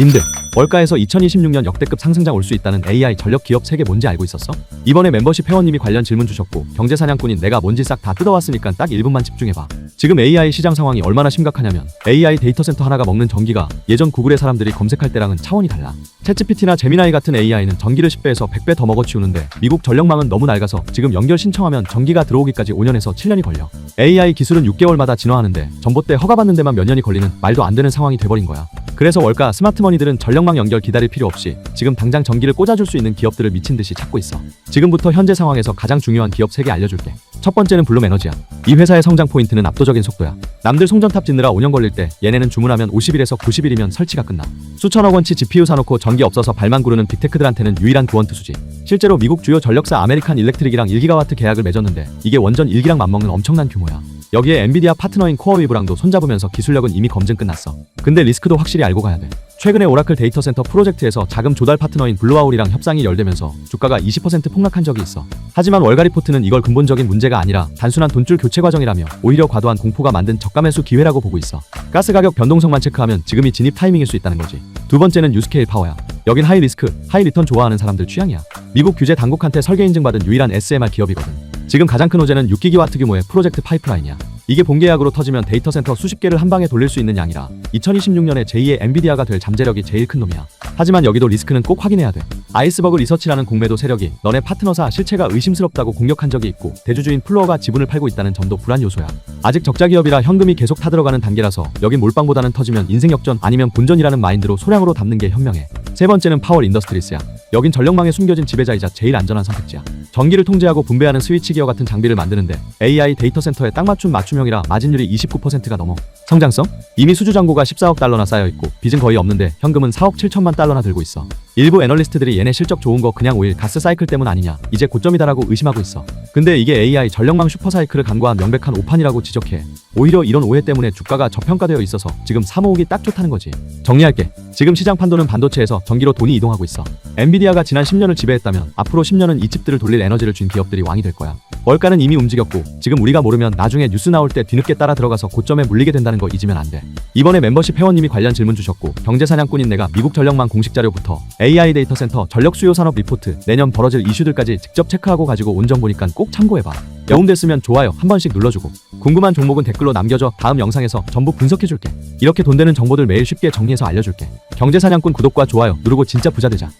님들 월가에서 2026년 역대급 상승장 올 수 있다는 AI 전력 기업 세계 뭔지 알고 있었어? 이번에 멤버십 회원님이 관련 질문 주셨고 경제 사냥꾼인 내가 뭔지 싹 다 뜯어왔으니까 딱 1분만 집중해봐. 지금 AI 시장 상황이 얼마나 심각하냐면 AI 데이터 센터 하나가 먹는 전기가 예전 구글의 사람들이 검색할 때랑은 차원이 달라. 챗GPT나 제미나이 같은 AI는 전기를 10배에서 100배 더 먹어치우는데 미국 전력망은 너무 낡아서 지금 연결 신청하면 전기가 들어오기까지 5년에서 7년이 걸려. AI 기술은 6개월마다 진화하는데 전봇대 허가받는 데만 몇 년이 걸리는 말도 안 되는 상황이 돼버린 거야. 그래서 월가 스마트머니들은 전력망 연결 기다릴 필요 없이 지금 당장 전기를 꽂아줄 수 있는 기업들을 미친 듯이 찾고 있어. 지금부터 현재 상황에서 가장 중요한 기업 3개 알려줄게. 첫 번째는 블룸 에너지야. 이 회사의 성장 포인트는 압도적인 속도야. 남들 송전탑 짓느라 5년 걸릴 때 얘네는 주문하면 50일에서 90일이면 설치가 끝나. 수천억 원치 GPU 사놓고 전기 없어서 발만 구르는 빅테크들한테는 유일한 구원 투수지. 실제로 미국 주요 전력사 아메리칸 일렉트릭이랑 1기가와트 계약을 맺었는데 이게 원전 1기랑 맞먹는 엄청난 규모야. 여기에 엔비디아 파트너인 코어웨이브랑도 손잡으면서 기술력은 이미 검증 끝났어. 근데 리스크도 확실히 알고 가야 돼. 최근에 오라클 데이터 센터 프로젝트에서 자금 조달 파트너인 블루아울이랑 협상이 열되면서 주가가 20% 폭락한 적이 있어. 하지만 월가 리포트는 이걸 근본적인 문제가 아니라 단순한 돈줄 교체 과정이라며 오히려 과도한 공포가 만든 저가 매수 기회라고 보고 있어. 가스 가격 변동성만 체크하면 지금이 진입 타이밍일 수 있다는 거지. 두 번째는 유스케일 파워야. 여긴 하이 리스크, 하이 리턴 좋아하는 사람들 취향이야. 미국 규제 당국한테 설계 인증받은 유일한 SMR 기업이거든. 지금 가장 큰 호재는 6기기와트 규모의 프로젝트 파이프라인이야. 이게 본계약으로 터지면 데이터 센터 수십 개를 한 방에 돌릴 수 있는 양이라 2026년에 제2의 엔비디아가 될 잠재력이 제일 큰 놈이야. 하지만 여기도 리스크는 꼭 확인해야 돼. 아이스버그 리서치라는 공매도 세력이 너네 파트너사 실체가 의심스럽다고 공격한 적이 있고 대주주인 플로어가 지분을 팔고 있다는 점도 불안 요소야. 아직 적자 기업이라 현금이 계속 타들어가는 단계라서 여긴 몰빵보다는 터지면 인생 역전 아니면 본전이라는 마인드로 소량으로 담는 게 현명해. 세 번째는 파월 인더스트리스야. 여긴 전력망에 숨겨진 지배자이자 제일 안전한 선택지야. 전기를 통제하고 분배하는 스위치 기어 같은 장비를 만드는데 AI 데이터 센터에 딱 맞춘 맞춤형이라 마진율이 29%가 넘어. 성장성? 이미 수주 잔고가 14억 달러나 쌓여 있고 빚은 거의 없는데 현금은 4억 7천만 달러나 들고 있어. 일부 애널리스트들이 얘네 실적 좋은 거 그냥 오일 가스 사이클 때문 아니냐 이제 고점이다라고 의심하고 있어. 근데 이게 AI 전력망 슈퍼 사이클을 간과한 명백한 오판이라고 지적해. 오히려 이런 오해 때문에 주가가 저평가되어 있어서 지금 사모으기 딱 좋다는 거지. 정리할게. 지금 시장 판도는 반도체에서 전기로 돈이 이동하고 있어. 엔비디아가 지난 10년을 지배했다면 앞으로 10년은 이 칩들을 돌릴 에너지를 준 기업들이 왕이 될 거야. 월가는 이미 움직였고 지금 우리가 모르면 나중에 뉴스 나올 때 뒤늦게 따라 들어가서 고점에 물리게 된다는 거 잊으면 안 돼. 이번에 멤버십 회원님이 관련 질문 주셨고 경제 사냥꾼인 내가 미국 전력망 공식 자료부터 AI 데이터 센터 전력 수요 산업 리포트 내년 벌어질 이슈들까지 직접 체크하고 가지고 온 정보니까 꼭 참고해봐. 영웅됐으면 좋아요 한 번씩 눌러주고 궁금한 종목은 댓글로 남겨줘 다음 영상에서 전부 분석해줄게. 이렇게 돈 되는 정보들 매일 쉽게 정리해서 알려줄게. 경제 사냥꾼 구독과 좋아요 누르고 진짜 부자 되자.